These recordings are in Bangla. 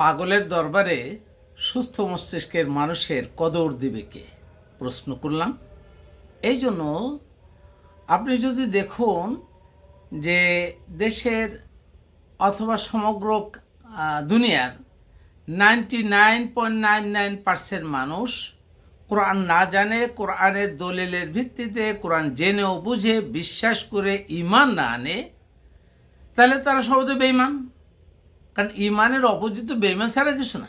পাগলের দরবারে সুস্থ মস্তিষ্কের মানুষের কদর দিবে কে? প্রশ্ন করলাম। এই জন্য আপনি যদি দেখুন যে দেশের অথবা সমগ্র দুনিয়ার ninety nine point nine nine percent মানুষ কোরআন না জানে, কোরআনের দলিলের ভিত্তিতে, কোরআন জেনেও বুঝে, বিশ্বাস করে ইমান না আনে, তাহলে তারা সহজে বেইমান কারণ ইমানের অপোজিট তো বেইমান ছাড়া কিছু না।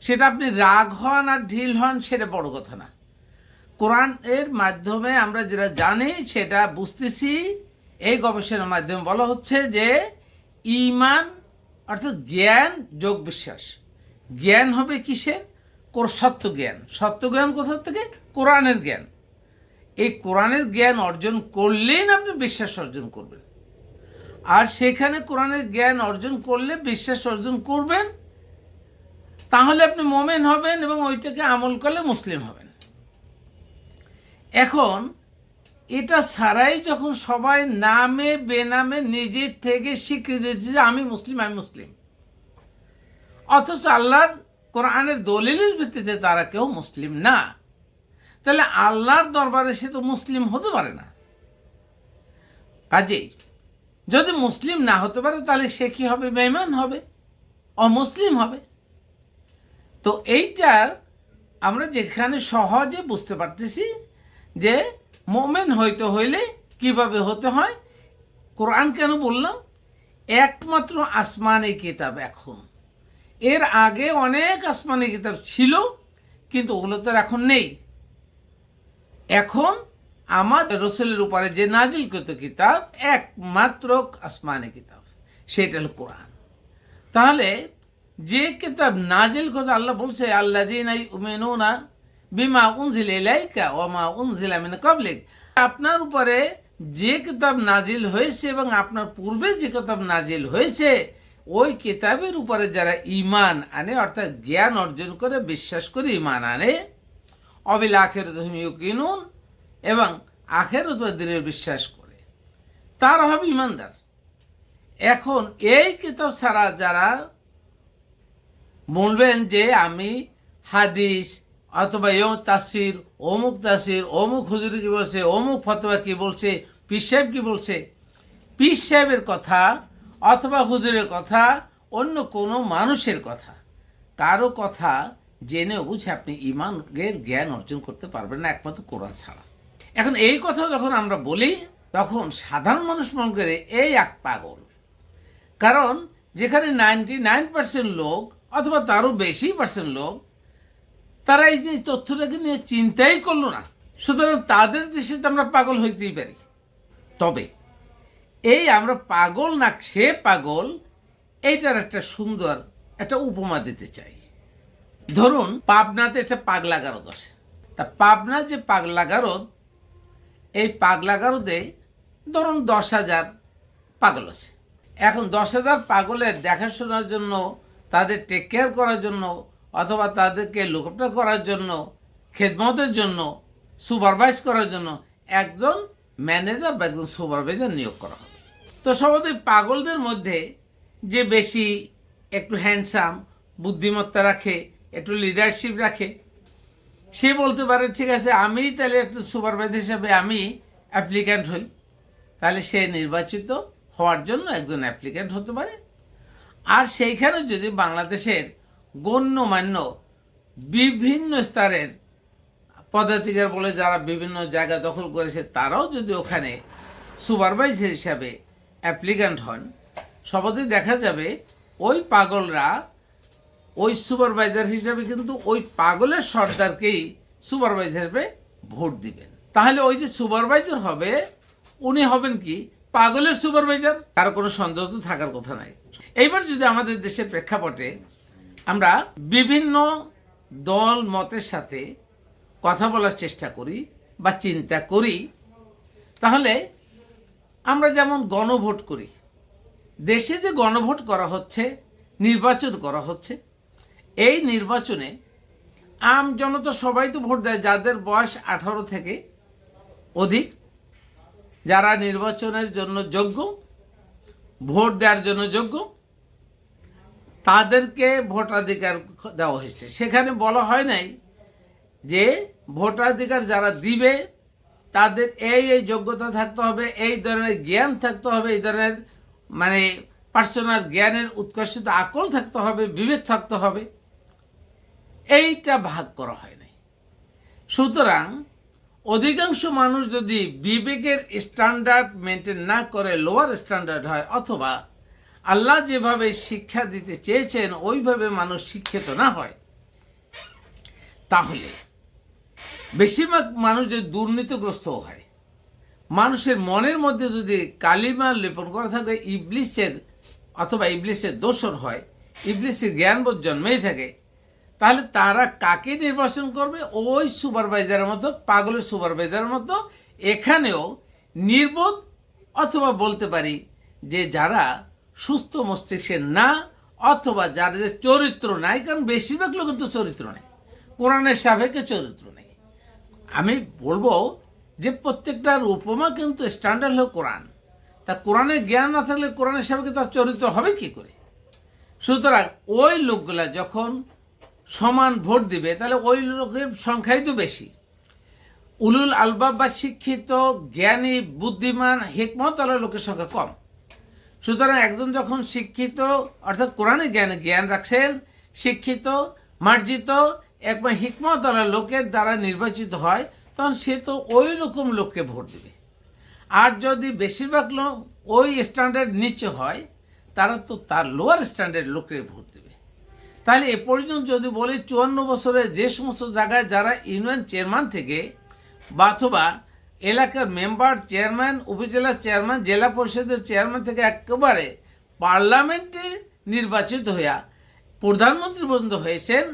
সেটা আপনি রাগ হন আর ঢিল হন, সেটা বড় কথা না। কোরআন এর মাধ্যমে আমরা যেটা জানি, সেটা বুঝতেছি। এই গবেষণার মাধ্যমে বলা হচ্ছে যে ইমান, অর্থাৎ জ্ঞান, যোগ বিশ্বাস। জ্ঞান হবে কিসের? কোর, সত্য জ্ঞান। সত্য জ্ঞান কোথা থেকে? কোরআনের জ্ঞান। এই কোরআনের জ্ঞান অর্জন করলেই আপনি বিশ্বাস অর্জন করবেন। আর সেখানে কোরআনের জ্ঞান অর্জন করলে, বিশ্বাস অর্জন করবেন, তাহলে আপনি মোমেন হবেন এবং ওইটাকে আমল করলে মুসলিম হবেন। এখন, এটা ছাড়াই যখন সবাই নামে, বেনামে নিজের থেকে স্বীকৃতি দিচ্ছে যে আমি মুসলিম আমি মুসলিম। অথচ আল্লাহর কোরআনের দলিলের ভিত্তিতে তারা কেউ মুসলিম না। তাহলে আল্লাহর দরবারে সে তো মুসলিম হতে পারে না। কাজেই যদি মুসলিম না হতে পারে, তাহলে সে কি হবে? বেইমান হবে। অমুসলিম হবে। তো এইটার আমরা যেখানে সহজে বুঝতে পারতেছি যে মোমেন হইতে হইলে কীভাবে হতে হয়, কোরআন কেন বললাম? একমাত্র আসমানি কিতাব এখন। এর আগে অনেক আসমানি কিতাব ছিল, কিন্তু ওগুলো তো এখন নেই। এখন আমার রসুলের উপরে যে নাজিল নাজিলকৃত কিতাব, একমাত্র আসমানি কিতাব। সেটা হলো কোরআন। তাহলে যে কিতাব নাজিল কথা আল্লাহ বলছে আল্লাহ দিনাই উমেনুনা বিমা উনজিল এলাইকা ওমা উনজিল আমিন কাবলিক আপনার উপরে যে কিতাব নাজিল হয়েছে এবং আপনার পূর্বে যে কিতাব নাজিল হয়েছে, ওই কিতাবের উপরে যারা ইমান আনে, অর্থাৎ জ্ঞান অর্জন করে, বিশ্বাস করে ইমান আনে, অবিল আখের কিনুন এবং আখের দিনের বিশ্বাস করে। তার হবে ইমানদার। এখন এই কিতাব ছাড়া যারা বলবেন যে আমি হাদিস অথবা ইয়ম তাসির অমুক তাসির অমুক হুজুর কি বলছে, অমুক ফতোয়া কি বলছে, পীর সাহেব কি বলছে, পীর সাহেবের কথা অথবা হুজুরের কথা অন্য কোনো মানুষের কথা। কারও কথা জেনে বুঝে আপনি ইমানের জ্ঞান অর্জন করতে পারবেন না, একমাত্র কোরআন ছাড়া। এখন এই কথা যখন আমরা বলি, তখন সাধারণ মানুষ মনে করে এই এক পাগল। কারণ যেখানে নাইনটি নাইন পার্সেন্ট লোক অথবা তারও বেশি পার্সেন্ট লোক, তারা এই যে তথ্যটাকে নিয়ে চিন্তাই করল না। সুতরাং তাদের দেশে তো আমরা পাগল হইতেই পারি। তবে এই আমরা পাগল না সে পাগল, এইটার একটা সুন্দর একটা উপমা দিতে চাই। ধরুন, পাবনাতে একটা পাগলা গারদ আছে। তা পাবনার যে পাগলা গারদ এই পাগলা গারদে ধরুন দশ হাজার পাগল আছে। এখন দশ হাজার পাগলের দেখাশোনার জন্য, তাদের টেক কেয়ার করার জন্য, অথবা তাদেরকে লোকটা করার জন্য, খেদমতের জন্য সুপারভাইজ করার জন্য একজন ম্যানেজার বা একজন সুপারভাইজার নিয়োগ করা হবে। তো সবাই পাগলদের মধ্যে যে বেশি একটু হ্যান্ডসাম বুদ্ধিমত্তা রাখে, একটু লিডারশিপ রাখে সে বলতে পারে, ঠিক আছে, আমি তাহলে একটু সুপারভাইজার হিসাবে আমি অ্যাপ্লিক্যান্ট হই। তাহলে সে নির্বাচিত হওয়ার জন্য একজন অ্যাপ্লিক্যান্ট হতে পারে। আর সেইখানে যদি বাংলাদেশের গণ্যমান্য বিভিন্ন স্তরের পদাধিকার বলে যারা বিভিন্ন জায়গা দখল করেছে, তারাও যদি ওখানে সুপারভাইজার হিসাবে অ্যাপ্লিক্যান্ট হন সবাই দেখা যাবে ওই পাগলরা ওই সুপারভাইজার হিসাবে কিন্তু ওই পাগলের সর্দারকেই সুপারভাইজার হিসেবে ভোট দিবেন। তাহলে ওই যে সুপারভাইজার হবে, উনি হবেন কি? পাগলের সুপারভাইজার। কারও কোনো সন্দেহ তো থাকার কথা নাই। এইবার যদি আমাদের দেশের প্রেক্ষাপটে আমরা বিভিন্ন দল মতের সাথে কথা বলার চেষ্টা করি বা চিন্তা করি, তাহলে আমরা যেমন গণভোট করি, দেশে যে গণভোট করা হচ্ছে, নির্বাচন করা হচ্ছে এই নির্বাচনে আম জনতা সবাই তো ভোট দেয়, যাদের বয়স আঠারো থেকে অধিক, যারা নির্বাচনের জন্য যোগ্য, ভোট দেওয়ার জন্য যোগ্য, তাদেরকে ভোটাধিকার দেওয়া হয়েছে। সেখানে বলা হয় নাই যে ভোটাধিকার যারা দিবে, তাদের এই এই যোগ্যতা থাকতে হবে, এই ধরনের জ্ঞান থাকতে হবে, এই ধরনের মানে পার্সোনাল জ্ঞানের উৎকর্ষিত আকল থাকতে হবে, বিবেক থাকতে হবে। এইটা ভাগ করা হয় নাই। সুতরাং অধিকাংশ মানুষ যদি বিবেকের স্ট্যান্ডার্ড মেনটেন না করে, লোয়ার স্ট্যান্ডার্ড হয়, অথবা আল্লাহ যেভাবে শিক্ষা দিতে চেয়েছেন, ওইভাবে মানুষ শিক্ষিত না হয়, তাহলে বেশিরভাগ মানুষ যদি দুর্নীতিগ্রস্ত হয়, মানুষের মনের মধ্যে যদি কালিমা লেপন করা থাকে, ইবলিসের অথবা ইবলিসের দোষর হয়, ইবলিসের জ্ঞানবোধ জন্মেই থাকে তাহলে তারা কাকে নির্বাচন করবে? ওই সুপারভাইজারের মতো, পাগলের সুপারভাইজারের মতো এখানেও নির্বোধ অথবা বলতে পারি যে যারা সুস্থ মস্তিষ্কের না অথবা যাদের চরিত্র নাই, কারণ বেশিরভাগ লোকের তো চরিত্র নেই। কোরআনের সাবেকে চরিত্র নেই। আমি বলব যে প্রত্যেকটার উপমা কিন্তু স্ট্যান্ডার্ড হলো কোরআন। তা কোরআনের জ্ঞান না থাকলে কোরআনের সাবেকে তার চরিত্র হবে কি করে? সুতরাং ওই লোকগুলা যখন সমান ভোট দিবে, তাহলে ওই লোকের সংখ্যাই তো বেশি। উলুল আলবাব বা শিক্ষিত, জ্ঞানী, বুদ্ধিমান, হেকমত আলা লোকের সংখ্যা কম। সুতরাং একজন যখন শিক্ষিত, অর্থাৎ কোরআনে জ্ঞান জ্ঞান রাখছেন, শিক্ষিত, মার্জিত একবার হিকমত লোকের দ্বারা নির্বাচিত হয়, তখন সে তো ওই রকম লোককে ভোট দেবে। আর যদি বেশিরভাগ লোক ওই স্ট্যান্ডার্ড নিচে হয়, তারা তো তার লোয়ার স্ট্যান্ডার্ড লোকের ভোট দেবে। তাহলে এ পর্যন্ত যদি বলি চুয়ান্ন বছরে যে সমস্ত জায়গায় যারা ইউনিয়ন চেয়ারম্যান থেকে বা অথবা এলাকার মেম্বার, চেয়ারম্যান, উপজেলা চেয়ারম্যান, জেলা পরিষদের চেয়ারম্যান থেকে একেবারে পার্লামেন্টে নির্বাচিত হইয়া প্রধানমন্ত্রী পর্যন্ত হয়েছেন,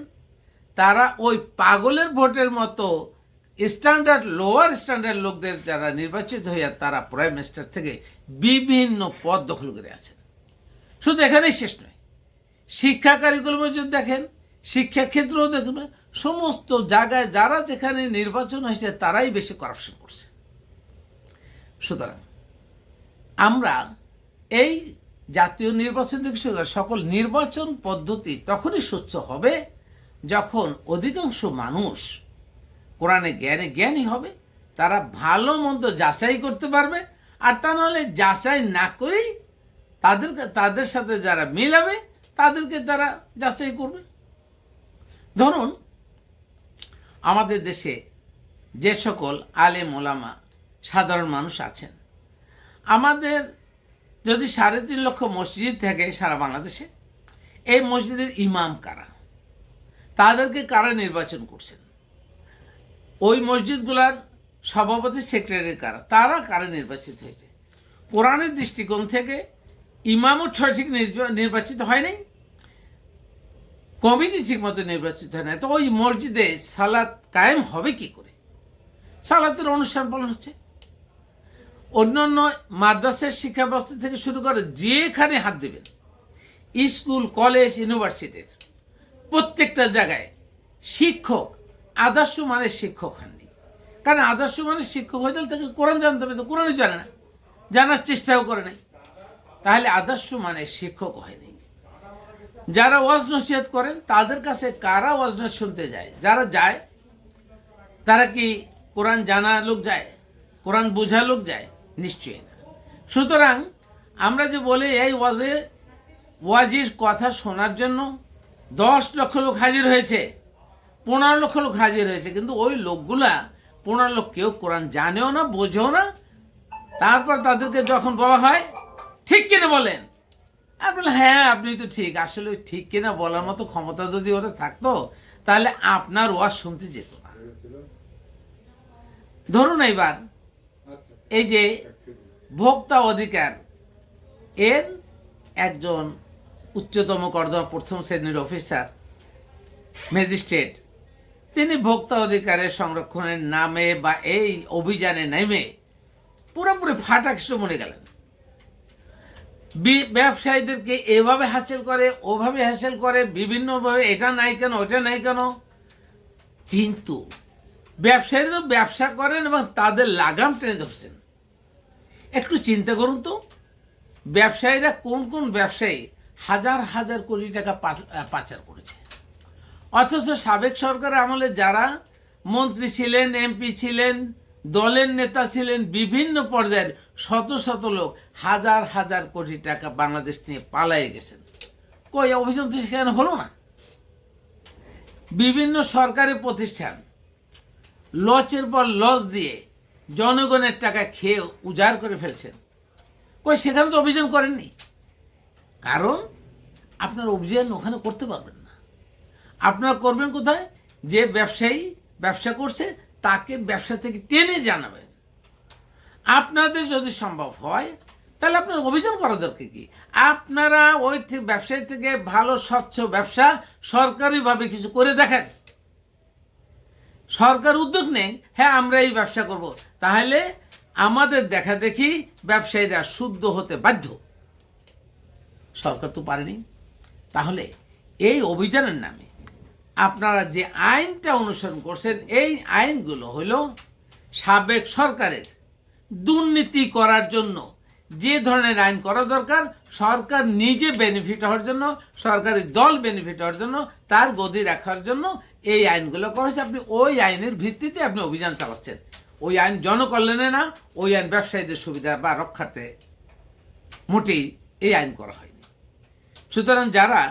তারা ওই পাগলের ভোটের মতো স্ট্যান্ডার্ড, লোয়ার স্ট্যান্ডার্ড লোকদের যারা নির্বাচিত হইয়া তারা প্রাইম মিনিস্টার থেকে বিভিন্ন পদ দখল করে আছেন। শুধু এখানেই শেষ নয়। শিক্ষা কারিকুলামে যদি দেখেন শিক্ষাক্ষেত্রেও দেখবেন সমস্ত জায়গায় যারা যেখানে নির্বাচন হয়েছে, তারাই বেশি করাপশন করছে। সুতরাং আমরা এই জাতীয় নির্বাচন থেকে শুরু করে সকল নির্বাচন পদ্ধতি তখনই স্বচ্ছ হবে যখন অধিকাংশ মানুষ কোরআনে জ্ঞানে জ্ঞানী হবে, তারা ভালো মন্দ যাচাই করতে পারবে, আর তা নাহলে যাচাই না করেই তাদেরকে তাদের সাথে যারা মিলাবে তাদেরকে তারা যাচাই করবে। ধরুন, আমাদের দেশে যে সকল আলেম ওলামা, সাধারণ মানুষ আছেন। আমাদের যদি সাড়ে তিন লক্ষ মসজিদ থাকে সারা বাংলাদেশে, এই মসজিদের ইমাম কারা? তাদেরকে কারা নির্বাচন করছেন? ওই মসজিদগুলার সভাপতি, সেক্রেটারি কারা? তারা কারা নির্বাচিত হয়েছে? কোরআনের দৃষ্টিকোণ থেকে ইমামও সঠিক নির্বা- নির্বাচিত হয় নাই কমিটি ঠিক মতো নির্বাচিত হয় না তো ওই মসজিদে সালাত কায়েম হবে কি করে? সালাতের অনুষ্ঠান পালন হচ্ছে। অন্যান্য মাদ্রাসার শিক্ষা ব্যবস্থা থেকে শুরু করে যেখানে হাত দেবেন, স্কুল, কলেজ, ইউনিভার্সিটির প্রত্যেকটা জায়গায় শিক্ষক, আদর্শ মানের শিক্ষক হননি। কারণ আদর্শ মানের শিক্ষক হয়ে গেলে তাকে কোরআন জানতে হবে, তো কোরআনই জানে না। জানার চেষ্টাও করে নাই। তাহলে আদর্শ মানে শিক্ষক হয়নি। যারা ওয়াজ নসিহত করেন, তাদের কাছে কারা ওয়াজ শুনতে যায়? যারা যায়, তারা কি কোরআন জানা লোক যায়? কোরআন বোঝা লোক যায়? নিশ্চয়ই না। সুতরাং আমরা যে বলি, এই ওয়াজে, ওয়াজির কথা শোনার জন্য দশ লক্ষ লোক হাজির হয়েছে, পনেরো লক্ষ লোক হাজির হয়েছে, কিন্তু ওই লোকগুলা, পনেরো লোক কেউ কোরআন জানেও না, বোঝেও না। তারপর তাদেরকে যখন বলা হয় ঠিক কিনা বলেন? বলে হ্যাঁ আপনি তো ঠিক। আসলে ঠিক কিনা বলার মতো ক্ষমতা যদি ওটা থাকতো, তাহলে আপনার ওয়াজ শুনতে যেত না। ধরুন এইবার, এই যে ভোক্তা অধিকার, এর একজন উচ্চতম কর্দমা প্রথম শ্রেণির অফিসার, ম্যাজিস্ট্রেট, তিনি ভোক্তা অধিকারের সংরক্ষণের নামে বা এই অভিযানে নেমে পুরোপুরি ফাটাকষ্ট মনে গেলেন। ব্যবসায়ীদেরকে এভাবে হাসিল করে, ওভাবে হাসিল করে, বিভিন্নভাবে, এটা নাই কেন ওটা নাই কেন? কিন্তু ব্যবসায়ীরা ব্যবসা করেন এবং তাদের লাগাম টেনে ধরছেন। একটু চিন্তা করুন তো, ব্যবসায়ীরা কোন কোন ব্যবসায়ী হাজার হাজার কোটি টাকা পাচার করেছে। অথচ সাবেক সরকার আমলে যারা মন্ত্রী ছিলেন, এমপি ছিলেন দলের নেতা ছিলেন বিভিন্ন পর্যায়ের শত শত লোক, হাজার হাজার কোটি টাকা বাংলাদেশ নিয়ে পালাই গেছেন। কই, অভিযান তো সেখানে হলো না। বিভিন্ন সরকারি প্রতিষ্ঠান লচের পর লস দিয়ে জনগণের টাকা খেয়ে উজাড় করে ফেলছেন। কই, সেখানে তো অভিযান করেননি। কারণ আপনার অভিযান ওখানে করতে পারবেন না। আপনারা করবেন কোথায়? যে ব্যবসায়ী ব্যবসা করছে তাকে ব্যবসা থেকে টেনে জানাবেন। আপনাদের যদি সম্ভব হয়, তাহলে আপনার অভিযান করা দরকার কি? আপনারা ওই ব্যবসায়ী থেকে ভালো, স্বচ্ছ ব্যবসা সরকারিভাবে কিছু করে দেখেন। সরকার উদ্যোগ নেই হ্যাঁ আমরা এই ব্যবসা করব। তাহলে আমাদের দেখা দেখি ব্যবসায়ীরা শুদ্ধ হতে বাধ্য। সরকার তো পারেনি। তাহলে এই অভিযানের নামে আপনারা যে আইনটা অনুসরণ করছেন, এই আইনগুলো হলো সাবেক সরকারের দুর্নীতি করার জন্য। যে ধরনের আইন করা দরকার, সরকার নিজে বেনিফিট হওয়ার জন্য, সরকারি দল বেনিফিট হওয়ার জন্য, তার গদি রাখার জন্য এই আইনগুলো করেছে আপনি ওই আইনের ভিত্তিতে আপনি অভিযান চালাচ্ছেন। ওই আইন জনকল্যাণে না, ওই আইন ব্যবসায়ীদের সুবিধা বা রক্ষার্থে মোটেই এই আইন করা হয়নি। সুতরাং যারা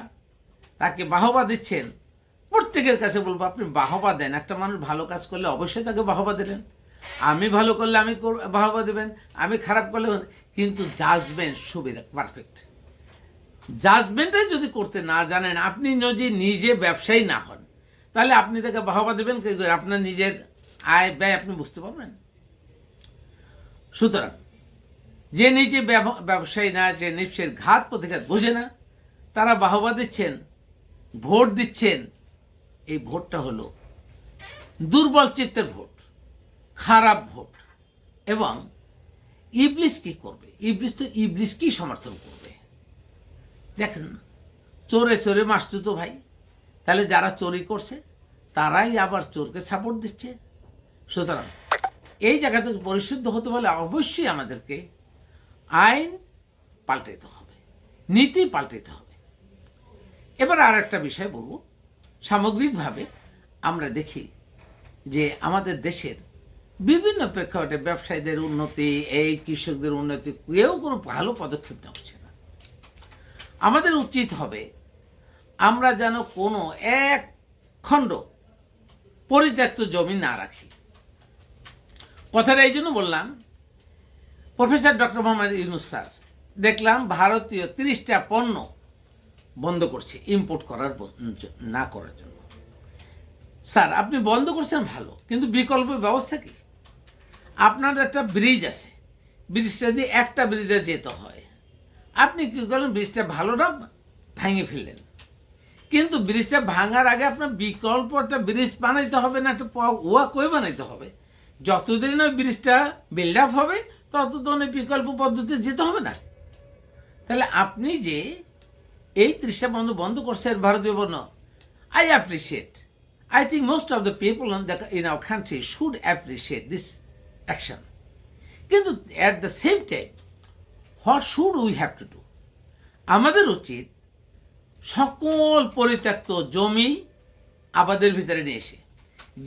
তাকে বাহবা দিচ্ছেন প্রত্যেকের কাছে বলব, আপনি বাহবা দেন। একটা মানুষ ভালো কাজ করলে অবশ্যই তাকে বাহবা দিলেন। আমি ভালো করলে আমি বাহবা দেবেন। আমি খারাপ করলে কিন্তু জাজমেন্ট সুবিধা পারফেক্ট জাজমেন্টে যদি করতে না জানেন, আপনি যদি নিজে ব্যবসায়ী না হন, তাহলে আপনি তাকে বাহবা দেবেন কি করে? আপনার নিজের আয় ব্যয় আপনি বুঝতে পারবেন? সুতরাং, যে নিজে ব্যবসায়ী না, যে নিশ্চয়ের ঘাত প্রতিঘাত বোঝে না, তারা বাহবা দিচ্ছেন, ভোট দিচ্ছেন এই ভোটটা হলো দুর্বল চিত্তের ভোট, খারাপ ভোট এবং ইবলিস কি করবে? ইবলিস তো ইবলিস কি সমর্থন করবে। দেখেন, চোরে চোরে মাসতু তো ভাই। তাহলে যারা চুরি করছে, তারাই আবার চোরকে সাপোর্ট দিচ্ছে। সুতরাং এই জায়গা থেকে পরিশুদ্ধ হতে হলে অবশ্যই আমাদেরকে আইন পাল্টাইতে হবে, নীতি পাল্টাইতে হবে। এবার আর একটা বিষয় বলব। সামগ্রিকভাবে আমরা দেখি যে আমাদের দেশের বিভিন্ন প্রেক্ষাপটে ব্যবসায়ীদের উন্নতি, এই কৃষকদের উন্নতি কেউ কোনো ভালো পদক্ষেপ নেওয়া হচ্ছে না। আমাদের উচিত হবে আমরা যেন কোনো এক খণ্ড পরিত্যক্ত জমি না রাখি। কথাটা এই জন্য বললাম, professor doctor Mohammad Yunus sir, দেখলাম ভারতীয় তিরিশটা পণ্য বন্ধ করছে ইম্পোর্ট করার না করার জন্য। স্যার, আপনি বন্ধ করছেন ভালো, কিন্তু বিকল্প ব্যবস্থা কি? আপনার একটা ব্রিজ আছে ব্রিজটা দিয়ে একটা ব্রিজে যেতে হয়। আপনি কি করলেন ব্রিজটা ভালো না, ভেঙে ফেললেন। কিন্তু ব্রিজটা ভাঙার আগে আপনার বিকল্প একটা ব্রিজ বানাইতে হবে না, একটা ওয়া কই বানাইতে হবে। যতদিন ওই ব্রিজটা বিল্ড আপ হবে, ততদিন বিকল্প পদ্ধতি যেতে হবে না। তাহলে আপনি যে এই ত্রিশটা বন্ধ বন্ধ করছে ভারতীয় বর্ণ। I appreciate I think most of the people in the in our country should appreciate this action কিন্তু at the same time what should we have to do আমাদের উচিত সকল পরিত্যক্ত জমি আবাদের ভিতরে নিয়ে এসে,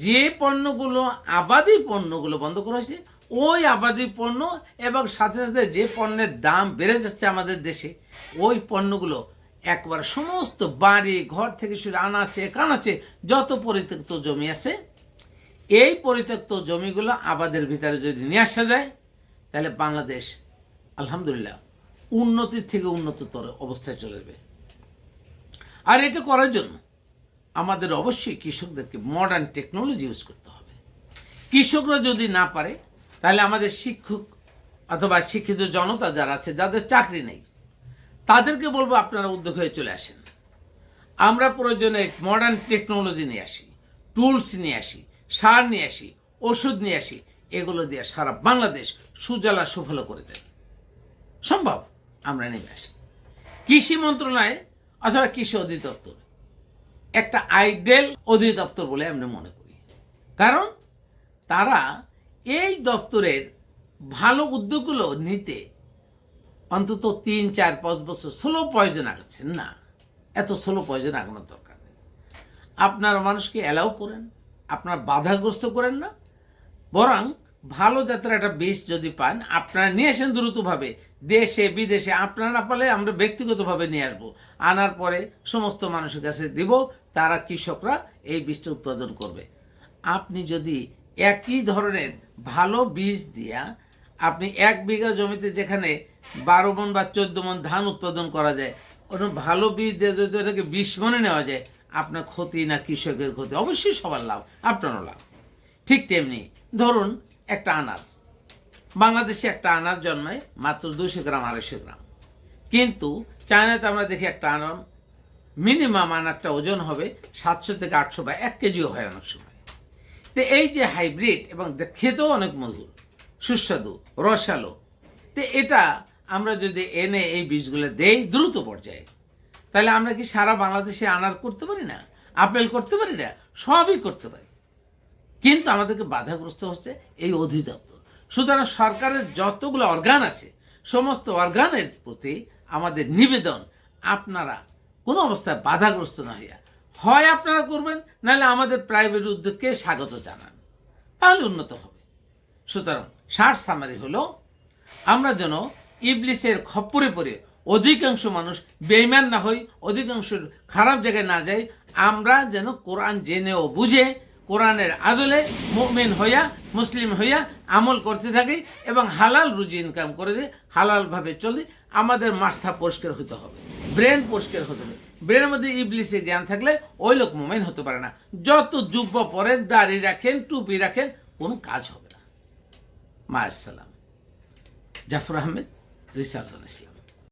যে পণ্যগুলো আবাদি পণ্যগুলো বন্ধ করা হয়েছে, ওই আবাদি পণ্য এবং সাথে সাথে যে পণ্যের দাম বেড়ে যাচ্ছে আমাদের দেশে, ওই পণ্যগুলো একবার সমস্ত বাড়ি, ঘর থেকে শুরু আনাচে, কানাচে যত পরিত্যক্ত জমি আছে, এই পরিত্যক্ত জমিগুলো আবাদের ভিতরে যদি নিয়ে আসা যায়, তাহলে বাংলাদেশ আলহামদুলিল্লাহ উন্নতির থেকে উন্নততর অবস্থায় চলে যাবে। আর এটা করার জন্য আমাদের অবশ্যই কৃষকদেরকে মডার্ন টেকনোলজি ইউজ করতে হবে। কৃষকরা যদি না পারে, তাহলে আমাদের শিক্ষক অথবা শিক্ষিত জনতা যারা আছে, যাদের চাকরি নেই তাদেরকে বলব আপনারা উদ্যোগ হয়ে চলে আসেন। আমরা প্রয়োজনে মডার্ন টেকনোলজি নিয়ে আসি টুলস নিয়ে আসি, সার নিয়ে আসি, ওষুধ নিয়ে আসি, এগুলো দিয়ে সারা বাংলাদেশ সুজলা সুফল করে দেয় সম্ভব, আমরা নেমে আসি। কৃষি মন্ত্রণালয় অথবা কৃষি অধিদপ্তর, একটা আইডেল অধিদপ্তর বলে আমরা মনে করি। কারণ তারা এই দপ্তরের ভালো উদ্যোগগুলো নিতে অন্তত তিন, চার, পাঁচ বছর স্লো পয়জন আগাচ্ছেন না। এত স্লো পয়জন আগানোর দরকার নেই। আপনার মানুষকে অ্যালাউ করেন, আপনার বাধাগ্রস্ত করেন না। বরং ভালো জাতের একটা বীজ যদি পান, আপনারা নিয়ে আসেন দ্রুতভাবে। দেশে, বিদেশে আপনারা না পারলে আমরা ব্যক্তিগতভাবে নিয়ে আসব। আনার পরে সমস্ত মানুষের কাছে দিব, তারা কৃষকরা এই বীজটা উৎপাদন করবে। আপনি যদি একই ধরনের ভালো বীজ দিয়া আপনি এক বিঘা জমিতে যেখানে বারো মন বা চোদ্দ মন ধান উৎপাদন করা যায় ওটা ভালো বীজ দিয়ে যদি ওটাকে বিশ মনে নেওয়া যায়, আপনার ক্ষতি না কৃষকের ক্ষতি? অবশ্যই সবার লাভ, আপনারও লাভ। ঠিক তেমনি ধরুন একটা আনার। বাংলাদেশে একটা আনার জন্মায় মাত্র দুশো গ্রাম, আড়াইশো গ্রাম। কিন্তু চায়নাতে আমরা দেখি একটা আনার, মিনিমাম আনারটা ওজন হবে সাতশো থেকে আটশো বা এক কেজিও হয় অনেক সময়। তো এই যে হাইব্রিড এবং খেতেও অনেক মধুর সুস্বাদু, রসালো। তো এটা আমরা যদি এনে এই বীজগুলো দেই দ্রুত পর্যায়ে, তাহলে আমরা কি সারা বাংলাদেশে আনার করতে পারি না? আপেল করতে পারি না? সবই করতে পারি। কিন্তু আমাদেরকে বাধাগ্রস্ত হচ্ছে এই অধিদপ্তর। সুতরাং সরকারের যতগুলো অর্গান আছে, সমস্ত অর্গানের প্রতি আমাদের নিবেদন, আপনারা কোনো অবস্থায় বাধাগ্রস্ত না হইয়া, হয় আপনারা করবেন, নাহলে আমাদের প্রাইভেট উদ্যোগকে স্বাগত জানান। তাহলে উন্নত হবে। সুতরাং ষাট সামারি হলো, আমরা যেন ইবলিসের খপ্পরে পড়ে অধিকাংশ মানুষ বেইমান না হই, অধিকাংশ খারাপ জায়গায় না যাই, আমরা যেন কোরআন জেনে ও বুঝে, কোরআনের আদলে মুমিন হইয়া, মুসলিম হইয়া আমল করতে থাকি এবং হালাল রুজি ইনকাম করে দিই হালালভাবে চলি, আমাদের মাথা পরিষ্কার হতে হবে, ব্রেন পরিষ্কার হতে হবে। ব্রেনের মধ্যে ইবলিসের জ্ঞান থাকলে ওই লোক মোমেন হতে পারে না। যত যুব্ব পরেন দাড়ি রাখেন, টুপি রাখেন, কোনো কাজ হবে مع السلامة. جعفر أحمد رسالة الإسلام